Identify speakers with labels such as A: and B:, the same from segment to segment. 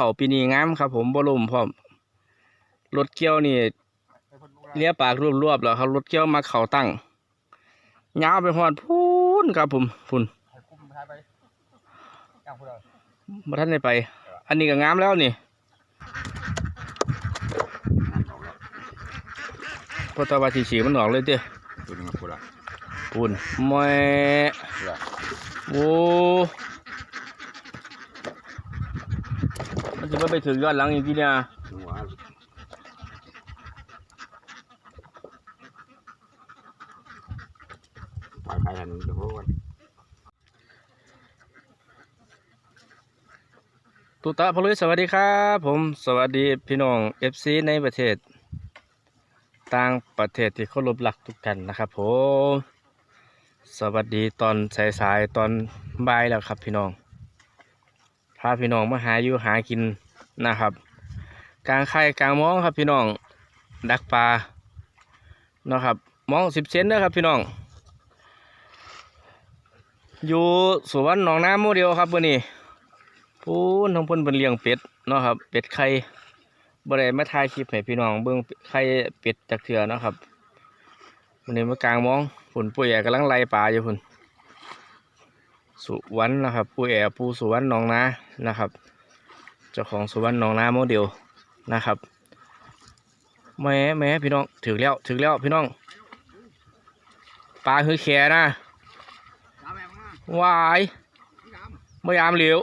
A: เขาปีนี้งามครับ ผมบ่ล่มพร้อมรถเกี่ยวนี่เลียปากรวบๆแล้วครับรถเกี่ยวมาเขาตั้งยาวไปฮอดพูนครับผมพุ่น
B: ให้คุมท้ายไปย่างพูดเลย
A: บ่ทันได้ไป อันนี้ก็งามแล้วนี่พอตะวันสีฉีมันออกเลยเด้อ
B: ตัวนึงพูดละ
A: ปุ่นแม่
B: พูดละ
A: โอ้มันจะไม่ไปถึงยอดหลังอีกทีเนี่ย
B: หัวไปไปทันเดี๋ยวพูด
A: ตุตะพลุยสวัสดีครับ ผมสวัสดีพี่น้อง FC ในประเทศ ต่างประเทศที่เคารพรักทุกท่านนะครับผมสวัสดีตอนสายๆตอนบ่ายแล้วครับพี่น้องพาพี่น้องมาหาอยู่หากิน นะครับ กลางไข่กลางมองครับพี่น้อง ดักปลานะครับมองสิบเซนนะครับพี่น้อง อยู่สวนหนองน้ำโมเดลครับวันนี้พูนทั้งพ่นเป็นเลี้ยงเป็ดนะครับเป็ดไข่บ่ได้มาถ่ายคลิปให้พี่น้องเบิ่งไข่เป็ดจักเทื่อนะครับวันนี้มากลางมองฝนปุ้ยแอกำลังไล่ปลาอยู่พุ่นสุวรรณนะครับปุยแอปูสุวรรณหนองนานะครับ จ้าของสวรรณหนองน้าโมเดลนะครับแม่แม่พี่น้องถึงแล้วถึงแล้วพี่น้องปลาคือแขนะวายไม่ยามเหลียว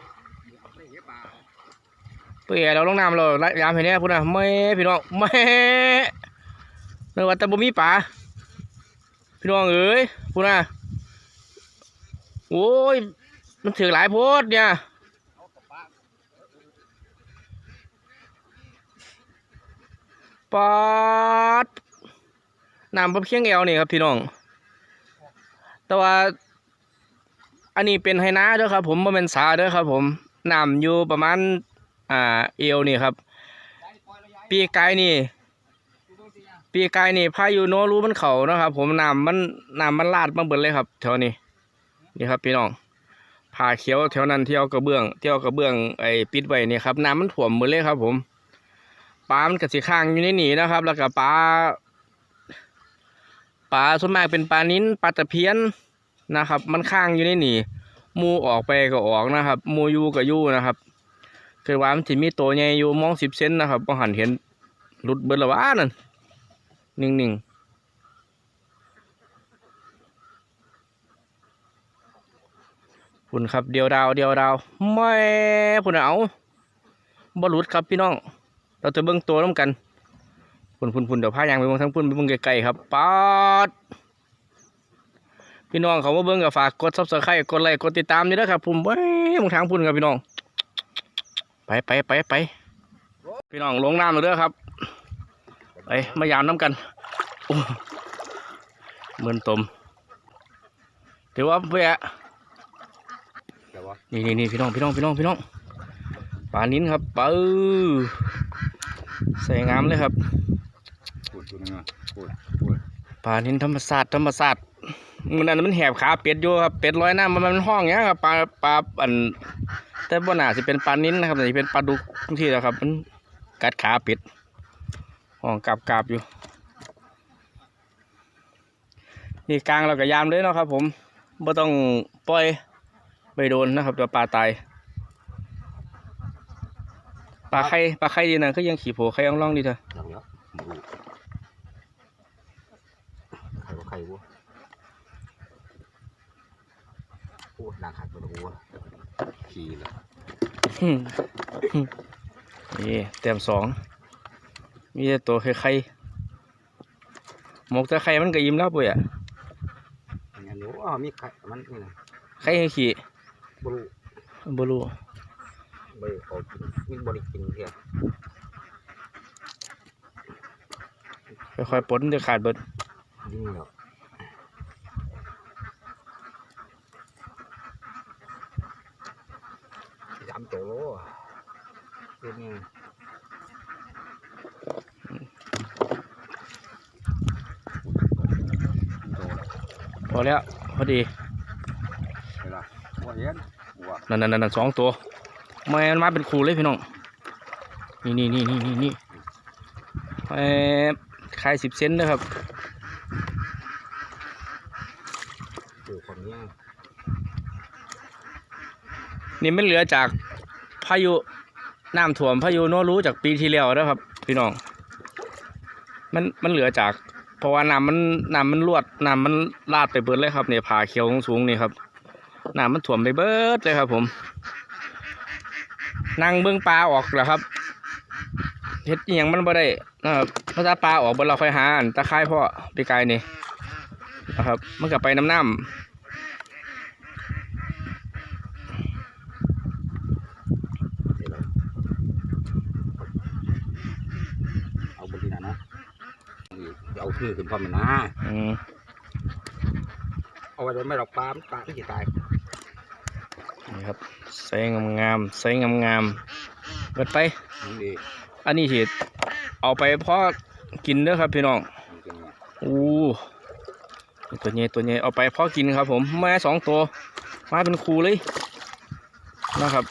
A: เปื่อยเราลงน้ำเราไล่ยามเห็นแน่พุ่นนะไม่พี่น้องไม่เนื้อว่าแต่บ่มีป่าพี่น้องเอ้ยพุ่นนะโอ้ยมันถือหลายโพดเนี่ย ปอดน้ำบ่เพียงเอวนี่ครับพี่น้อง แต่ว่า อันนี้เป็นไฮนาเด้อครับ ผมบ่เป็นสาเด้อครับ ผมน้ำอยู่ประมาณ อ่า เอวนี่ครับ ปีกายนี่ ปีกายนี่พายุโนรู้มันเขานะครับ ผมน้ำมันน้ำมันลาดมาเบิดเลยครับแถวนี้นี่ครับพี่น้องผ่าเขียวแถวนั้นเที่เอากระเบื้องเที่เอากระเบื้องไอ้ปิดไว้นี่ครับน้ำมันถ่วมหมดเลยครับ ผม ปลามันกระสีข้างอยู่ในนี่นะครับ แล้วก็ปลาปลาส่วนมากเป็นปลานิ้นปลาตะเพียนนะครับ มันข้างอยู่ในนี่หมูออกไปก็ออกนะครับ มูยู่ก็ยู่นะครับคือว่ามันสิมีตัวใหญ่อยู่มองสิบเซนนะครับพอหันเห็นหลุดเบิดละวะนั่นนิ่งๆคุณครับเดียวดาวเดียวดาวไม่คุณเอาบหลุดครับพี่น้อง เราจะเบิ่งตัวน้ำกันพุ่นพุ่นพุ่นเดี๋ยวพายางไปเบิ่งทั้งพุ่นไปเบิ่งไกลๆครับป๊าดพี่น้องเขามาเบิ่งกับฝากกดซับสไครต์กดไลค์กดติดตามนี่นะครับผมเว้ยมึงทางพุ่นครับพี่น้อง ไปไปไปไปพี่น้องลงน้ำเลยเด้อครับไปมายามน้ำกันเหมือนตมถือว่าเพื่อ
B: เดี๋ยววะ
A: นี่นี่นี่พี่น้องพี่น้องพี่น้องพี่น้องปลานิ้นครับปื้อ ใส่งามเลยครับ
B: พูดตัวนึงอะพูดพูด
A: ปลานิ้นธรรมศาสตร์ธรรมศาสตร์มันอันนั้นมันแหบขาเป็ดอยู่ครับเป็ดลอยน้ำมันมันห้องเงี้ยครับปลาปลาอัน แต่บ่น่าสิเป็นปลานิ้นนะครับแต่เป็นปลาดุกทุกที่แล้วครับ มันกัดขาเป็ดห้องกาบกาบอยู่ นี่กลางเราก็ยามเลยเนาะครับ ผมบ่ต้องปล่อยไปโดนนะครับตัวปลาตาย ลาไข่ปลาไข่ดีนะก็ยังขี่โผไข่อ่องร่องดีเถอะ
B: อย่างเงี้ยบูใครว่าใครวะโอ้นางขัดตัวหัวขี่เลย
A: หึ่มหึ่มนี่เต็มสอง มีแต่ตัวไข่ไข่หมกแต่ไข่มันก็ยิ้มแล้วปุ้ยอะ
B: อย่างนี้อ๋อมีไข่มันนี่นะ
A: ไข่ให้ขี่
B: บลู
A: บ่รู้
B: ใบออกกินมีบริกินเพีย
A: ค่อยๆปลดมันจะขาดเบิด
B: ยิ่งแล้วสามตัวตัวนี้
A: พอแล้วพอดี
B: เวลาหัวเย็นหัว
A: นั่นนั่นนั่นสองตัว แม่นมาเป็นคู่เลยพี่น้อง นี่นี่นี่นี่นี่นี่แอบขายสิบเซนนะครับ
B: ปลูกของเนี้ย
A: นี่มันเหลือจากพายุน้ำท่วมพายุโนรู้จากปีที่แล้วนะครับ พี่น้อง มันมันเหลือจากเพราะว่าน้ำมันน้ำมันรวดน้ำมันลาดไปเบิดเลยครับเนี่ยผาเขียวสูงนี่ครับน้ำมันท่วมไปเบิดเลยครับผม นั่งเบื้องปลาออกแล้วครับเฮ็ดอหยังมันบ่ได้นะครับเพราะถ้าปลาออกบนเราค่อยหาอันตะไคร้พ่อปีกายนี่นะครับ มันก็ไปน้ำน้ำ
B: เดี๋ยวเราเอาบนที่นั่นนะนี่เอาชื่อขึ้นพร้อมเลยนะ
A: อืม
B: เอาไว้ไม่หรอกปลาปลาที่จะตาย
A: นี่ครับใส่งามๆใส่งามๆเบิดไป
B: นี่ดี
A: อันนี้สิเอาไปเพาะกินเด้อครับพี่น้อง
B: จริงๆเนี่ย
A: อู้ตัวใหญ่ตัวใหญ่เอาไปเพาะกินครับ ผมแม่สองตัวมาเป็นครูเลยนะครับ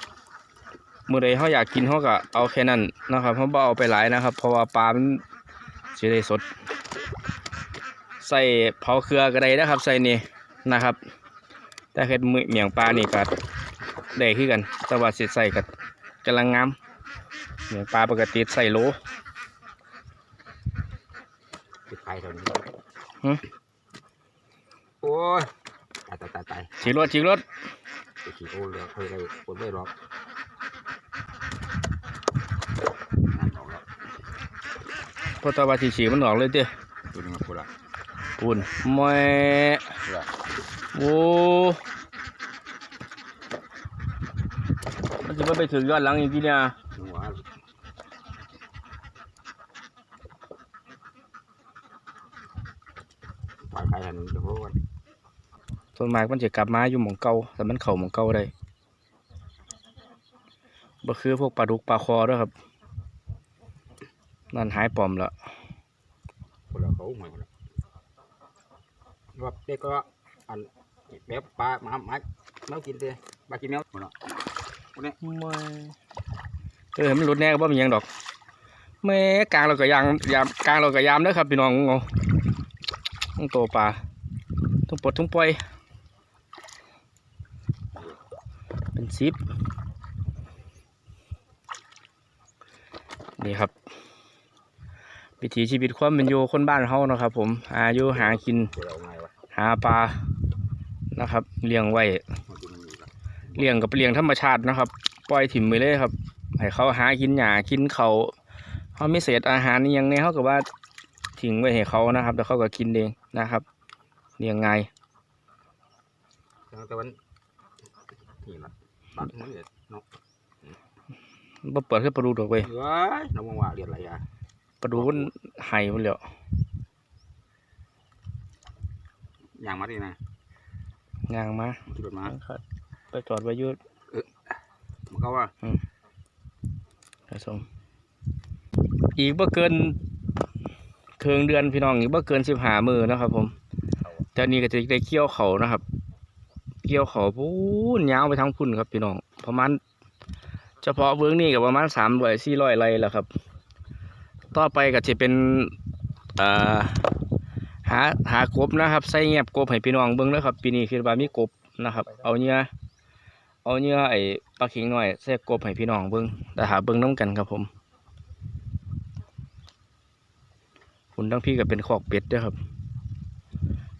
A: มื่อใดเขาอยากกินเขาก็เอาแค่นั้นนะครับเขาบ่เอาไปหลายนะครับ เพราะว่าปลามันเสียได้สด ใส่เผาเครือก็ได้นะครับ ใส่นี่นะครับ แต่เห็ดมือเมียงปลานี่ก็ ได้คือกัน แต่ว่าสิใส่กับกำลังงามเมียงปลาปกติใส่โหล
B: ติดไฟเท่านี้
A: หึ
B: โอ้ยตายตายตายตาย
A: ฉีกรถฉีกรถ
B: ไปขี่โอ้เหลือเคยได้ปวดไม่หรอกนั่นออกแล้ว
A: เพราะตาว่าฉีฉีกมันออกเลยเด้อ
B: ตัวนึงปวดละ
A: ปูนแม่
B: ปวดละ
A: โอ้มันจะ ไม่ไปถึงยอดหลังอีกทีเนี่ย
B: หัวปล่อยไปทันเดี๋ยวพวกมัน
A: ส่วนมากมันจะกลับมาอยู่หมองเก่าแต่มันเข่าหมองเก่าได้บ่คือพวกปลาดุกปลาคอด้วยครับ นั่นหายปลอมแล้ว
B: ปวดละเขาเหมือนกันรอบเด็กก็อันแบบปลาหมาหมาแมวกินเตะปลากินแมว หมดละ
A: ไม่เออมันหลุดแน่ก็บ่มีหยังดอกแม่กลางเราก็ยางยามกลางเราก็ยามเด้อครับพี่น้องงงต้องโตปลาต้องปลดต้องปล่อยเป็นซิปนี่ครับวิถีชีวิตความเป็นอยู่คนบ้านเฮานะครับ ผมหายู่หากินหาปลานะครับ เลี้ยงไว้ เลี้ยงกับเลี้ยงธรรมชาตินะครับ ปล่อยถิ่มไปเลยครับให้เขาหากินหญ้ากินเขาเขาไม่เศษอาหารนี่ยังไงเขาก็ว่าทิ้งไว้ให้เขานะครับแล้วเขาก็กินเองนะครับเลี้ยงไงาย
B: แต่วันนี่ละปลาเหมือนเด็ดเนาะ
A: บ่เปิดขึ้นปลาดูดอกไป
B: เฮ้ยน้องว่าเรียนอะไรอะ
A: ปลาดูมันไห้มันแล้ว
B: อย่างมาดินะ
A: ย่างมา
B: ขี่รถมา
A: ไปจอดไว้อยุด
B: มันก็ว่า
A: ผสมอีกบ่เกินเคืองเดือนพี่น้องอีกบ่เกินสิบหามือนะครับ ผมแต่นี้ก็จะได้เกี่ยวเขานะครับ เกี่ยวเขาพูนยาวไปทั้งพุ่นครับ พี่น้องประมาณเฉพาะเบื้องนี้ก็ประมาณสามร้อยสี่ร้อยไรแล้วครับ ต่อไปก็จะเป็นเอ่อหาหากบนะครับ ใส่เงียบกบให้พี่น้องเบิ้งแล้วครับ ปีนี้คือว่ามีกบนะครับ เอาเนื้อ เอาเนื้อไอ้ปลาเข็งหน่อยใส่กบให้พี่น้องเบิ้งแต่หาเบิ้งน้ำกันครับผมคุณทั้งพี่ก็เป็นขอกเป็ดด้วยครับ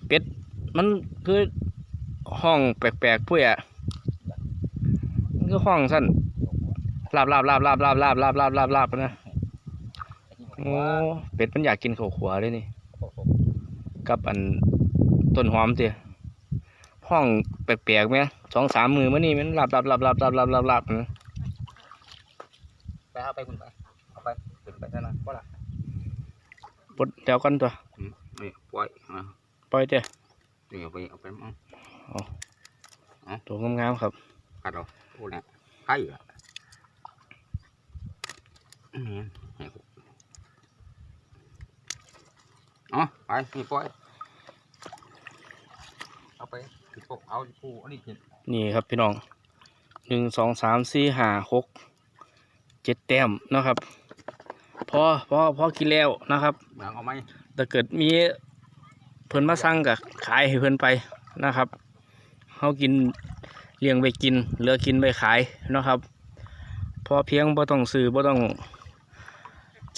A: เป็ดมันคือห้องแปลกๆพุ่ยอะมันคือห้องสั้นลาบลาบลาบลาบลาบลาบลาบลาบลาบลาบนะโอ้เป็ดมันอยากกินข้าวขัวเลยนี่ กับอันต้นหอมเตีย ห้องแปลกๆไหมสองสามมือมื่อนี่มันลาบลาบลาบลาบลาบลาบลาบลาบนะ
B: ไปเอาไปคุณไปเอาไปขึ้นไปซะนะก็ละ
A: ปลดเดี๋ยวกันตัว
B: นี่ปล่อยอะ
A: ปล่อยเตีย
B: นี่เอาไปเอาไปมั่ง
A: ตัวงามๆครับ
B: กัดเอาโอ้เนี่ยไก่อะนี่ให้กูเอ๋อไปนี่ปล่อยเอาไป คือพวกเอาปูอันนี้กิน
A: นี่ครับพี่น้องหนึ่งสองสามสี่ห้าหกเจ็ดแต้มเนาะครับ พอพอพอกินแล้วนะครับ
B: บางเอาไหม
A: ถ้าเกิดมีเพิ่นมาสั่งก็ขายให้เพิ่นไปนะครับเฮากินเลี้ยงไปกินเหลือกินไปขายนะครับ พอเพียงบ่ต้องซื้อบ่ต้อง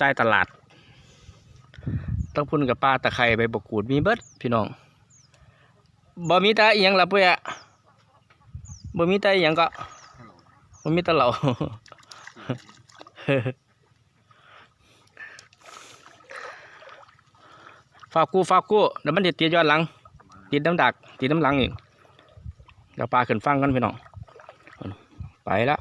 A: จ่ายตลาดต้องพุ่นกับปลาตะไคร้ใบบักกูดมีเบิดพี่น้อง บ่มีตาอีหยังล่ะปุ้ยอะบ่มีตาอีหยังก็บ่มีตาเหล่าฝากกูฝากกูเดี๋ยวมันติดติดยอดหลัง ติดน้ำดักติดน้ำหลังอีกเดี๋ยวปลาขึ้นฟังกันพี่น้องไปแล้ว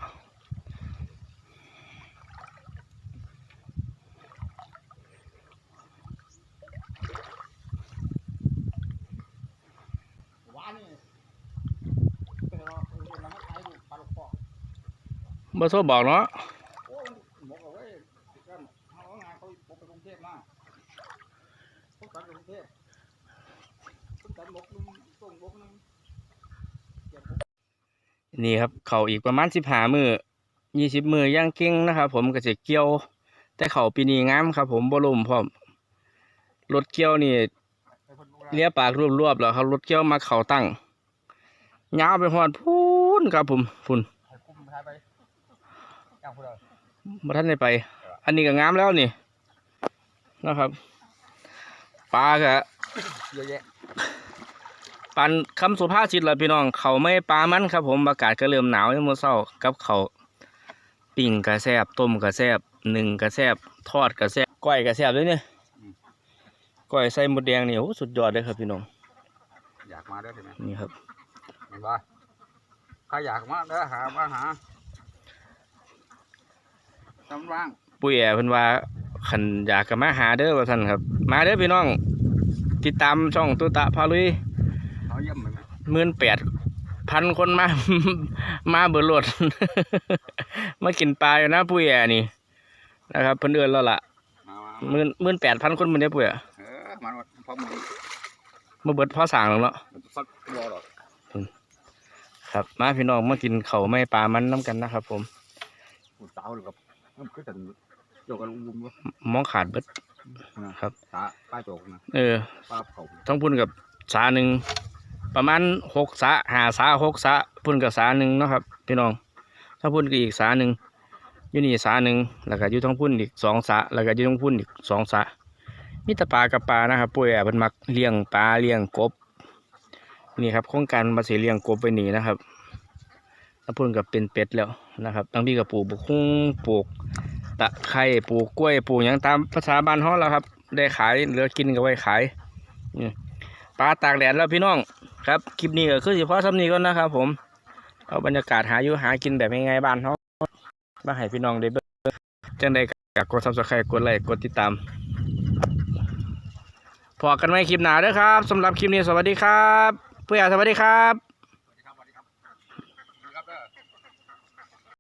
A: า
B: นนี่เป็นเราเป็นน้ำขายดูปลาลูกปอก
A: บ่โทรบอกเนาะ
B: โอ้ยหมกเอาไว้กันเอางานเขาไปกรุงเทพมาพวกกันกรุงเทพพวกกันห มกนึงส่งหมกนึง
A: นี่ครับ เขาอีกประมาณสิบหามือยี่สิบมือย่างเก่งนะครับ ผมก็จะเกี่ยว แต่เขาปีนี้งามครับ ผมบ่ลมพร้อมรถเกี่ยวนี่เลี้ยปากรวบๆแล้วครับรถเกี่ยวมาเขาตั้งยาวไปหอดพูนครับผมพุ่น
B: ให้คุ้มทายไปย่างพวกเรา
A: มาท่านได้ไป อันนี้ก็งามแล้วนี่นะครับปลาก็
B: เยอะแยะ
A: ปันคำสุภาษิตละพี่น้อง เขาไม่ปลามันครับ ผมอากาศก็เริ่มหนาวยังมื่อเช้ากับเขาวปิ่งกระแซบต้มกระแซบหนึ่งกระแซบทอดกระแซบก้อยกระแซบด้วยเนี่ยก้อยใส่หมดแดงนี่โอ้สุดยอดเลยครับพี่น้อง
B: อยากมาเด้อใช่ไหม
A: นี่ครับ
B: เห็นปะใครอยากมาเด้อหามาหา จำว่าง
A: ปุ้ยแอเพิ่นว่าขันอยากกับมาหาเด้อว่าท่านครับ มาเด้อพี่น้อง ติดตามช่องตุตะพาลุย
B: เขาเยี่ยมไหม
A: หมื่นแปดพันคนมา มาเบิดรถ มากินปลาอยู่นะปุ้ยแอนี่นะครับเพิ่นเอื้อนแล้วล่ะ
B: มามา
A: หมื่นหมื่นแปดพันคนมันได้ปุ้ยแอ
B: เออมาหมดพร้อมมือ
A: มาเบิดพ่อสร้างแล้วเนาะ
B: มันจะฟัดรอหรอก
A: ครับมาพี่น้องมากินเขาวไม่ปลามันน้ำกันนะครับผม
B: ปูเต้าหรือกับ มันคือแต่โยกกันลุมวะ
A: มองขาดเบิดครับ
B: ตาป้าโจกนะ
A: เออ
B: ป้าเขา
A: ต้องพุ่นกับสาหนึ่งประมาณหกสาหาสาหกสาพุ่นกับสาหนึ่งเนาะครับพี่น้องถ้าพุ่นก็อีกสาหนึ่งอยู่นี่สาหนึ่งแล้วก็อยู่ท้องพุ่นอีกสองสาแล้วก็อยู่ท้องพุ่นอีกสองสามีแต่ปลากับปลานะครับปุ้ยอะเป็นมักเลี้ยงปลาเลี้ยงกบ นี่ครับโครงการมาเสียเลี้ยงกบไปหนีนะครับถ้าพุ่นกับเป็นเป็ดแล้ว นะครับตั้งพี่กับปลูกบุกคุ้งปลูกตะไคร้ปลูกกล้วยปลูกหยังตามภาษาบ้านเขาแล้วครับ ได้ขายเหลือกินก็ไว้ขายปลาตากแดดแล้วพี่น้องครับคลิปนี้ก็คือเฉพาะซ้ำนี้ก่อนนะครับ ผมเอาบรรยากาศหาอยู่หากินแบบง่ายๆบ้านเขามาให้พี่น้องได้เบิ่งจังใดก็กดซับสไครต์กดไลค์กดติดตามพอกันไหมคลิปหนาเด้อครับสำหรับคลิปนี้สวัสดีครับเพื่อนสวัสดีครับ